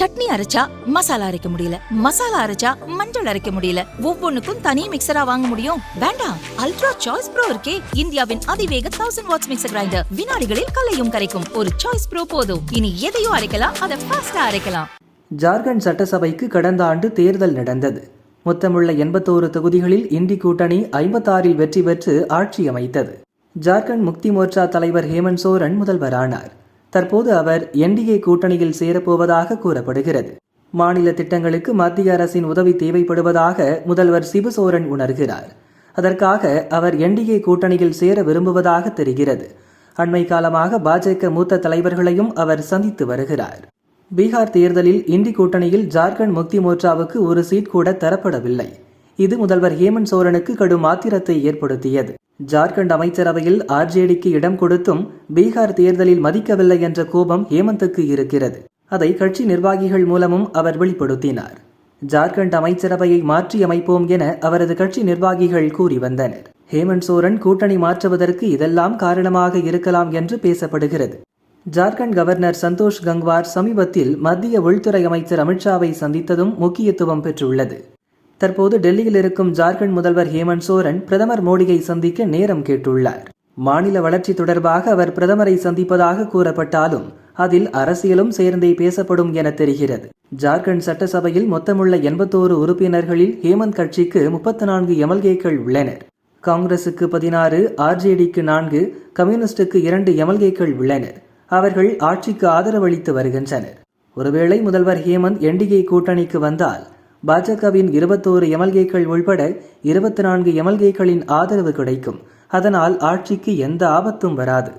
சட்னி அரைச்சா மசாலா அரைக்க முடியல. மசாலா அரைச்சா மஞ்சள் அரைக்க முடியல. ஒவ்வொன்னுக்கும் தனி மிக்சரா வாங்க முடியும். வேண்டாம். அல்ட்ரா சாய்ஸ் ப்ரோ இருக்கே. இந்தியாவின் அதிவேக தௌசண்ட் வாட்ஸ் மிக்சர் கிரைண்டர் வினாடிகளில் கலையும் கரைக்கும். ஒரு சாய்ஸ் ப்ரோ போதும். இனி எதையும் அரைக்கலாம். அதை ஃபாஸ்டா அரைக்கலாம். ஜார்க்கண்ட் சட்டசபைக்கு கடந்த ஆண்டு தேர்தல் நடந்தது. மொத்தமுள்ள எண்பத்தோரு தொகுதிகளில் இந்தி கூட்டணி ஐம்பத்தாறில் வெற்றி பெற்று ஆட்சி அமைத்தது. ஜார்க்கண்ட் முக்தி மோர்ச்சா தலைவர் ஹேமந்த் சோரன் முதல்வரானார். தற்போது அவர் என்டிஏ கூட்டணியில் சேரப்போவதாக கூறப்படுகிறது. மாநில திட்டங்களுக்கு மத்திய அரசின் உதவி தேவைப்படுவதாக முதல்வர் சிபு சோரன் உணர்கிறார். அதற்காக அவர் என்டிஏ கூட்டணியில் சேர விரும்புவதாக தெரிகிறது. அண்மை காலமாக பாஜக மூத்த தலைவர்களையும் அவர் சந்தித்து வருகிறார். பீகார் தேர்தலில் இந்தி கூட்டணியில் ஜார்க்கண்ட் முக்தி மோர்ச்சாவுக்கு ஒரு சீட் கூட தரப்படவில்லை. இது முதல்வர் ஹேமந்த் சோரனுக்கு கடும் ஆத்திரத்தை ஏற்படுத்தியது. ஜார்க்கண்ட் அமைச்சரவையில் ஆர்ஜேடிக்கு இடம் கொடுத்தும் பீகார் தேர்தலில் மதிக்கவில்லை என்ற கோபம் ஹேமந்துக்கு இருக்கிறது. அதை கட்சி நிர்வாகிகள் மூலமும் அவர் வெளிப்படுத்தினார். ஜார்க்கண்ட் அமைச்சரவையை மாற்றி அமைப்போம் என அவரது கட்சி நிர்வாகிகள் கூறி வந்தனர். ஹேமந்த் சோரன் கூட்டணி மாற்றுவதற்கு இதெல்லாம் காரணமாக இருக்கலாம் என்று பேசப்படுகிறது. ஜார்க்கண்ட் கவர்னர் சந்தோஷ் கங்வார் சமீபத்தில் மத்திய உள்துறை அமைச்சர் அமித்ஷாவை சந்தித்ததும் முக்கியத்துவம் பெற்றுள்ளது. தற்போது டெல்லியில் இருக்கும் ஜார்க்கண்ட் முதல்வர் ஹேமந்த் சோரன் பிரதமர் மோடியை சந்திக்க நேரம் கேட்டுள்ளார். மாநில வளர்ச்சி தொடர்பாக அவர் பிரதமரை சந்திப்பதாக கூறப்பட்டாலும் அதில் அரசியலும் சேர்ந்தே பேசப்படும் என தெரிகிறது. ஜார்க்கண்ட் சட்டசபையில் மொத்தமுள்ள எண்பத்தோரு உறுப்பினர்களில் ஹேமந்த் கட்சிக்கு முப்பத்தி நான்கு எம்எல்ஏக்கள் உள்ளனர். காங்கிரசுக்கு பதினாறு ஆர்ஜேடிக்கு நான்கு கம்யூனிஸ்டுக்கு இரண்டு எம்எல்ஏக்கள் உள்ளனர். அவர்கள் ஆட்சிக்கு ஆதரவளித்து வருகின்றனர். ஒருவேளை முதல்வர் ஹேமந்த் என்டிஏ கூட்டணிக்கு வந்தால் பாஜகவின் இருபத்தோரு எம்எல்ஏக்கள் உள்பட இருபத்தி நான்கு எம்எல்ஏக்களின் ஆதரவு கிடைக்கும். அதனால் ஆட்சிக்கு எந்த ஆபத்தும் வராது.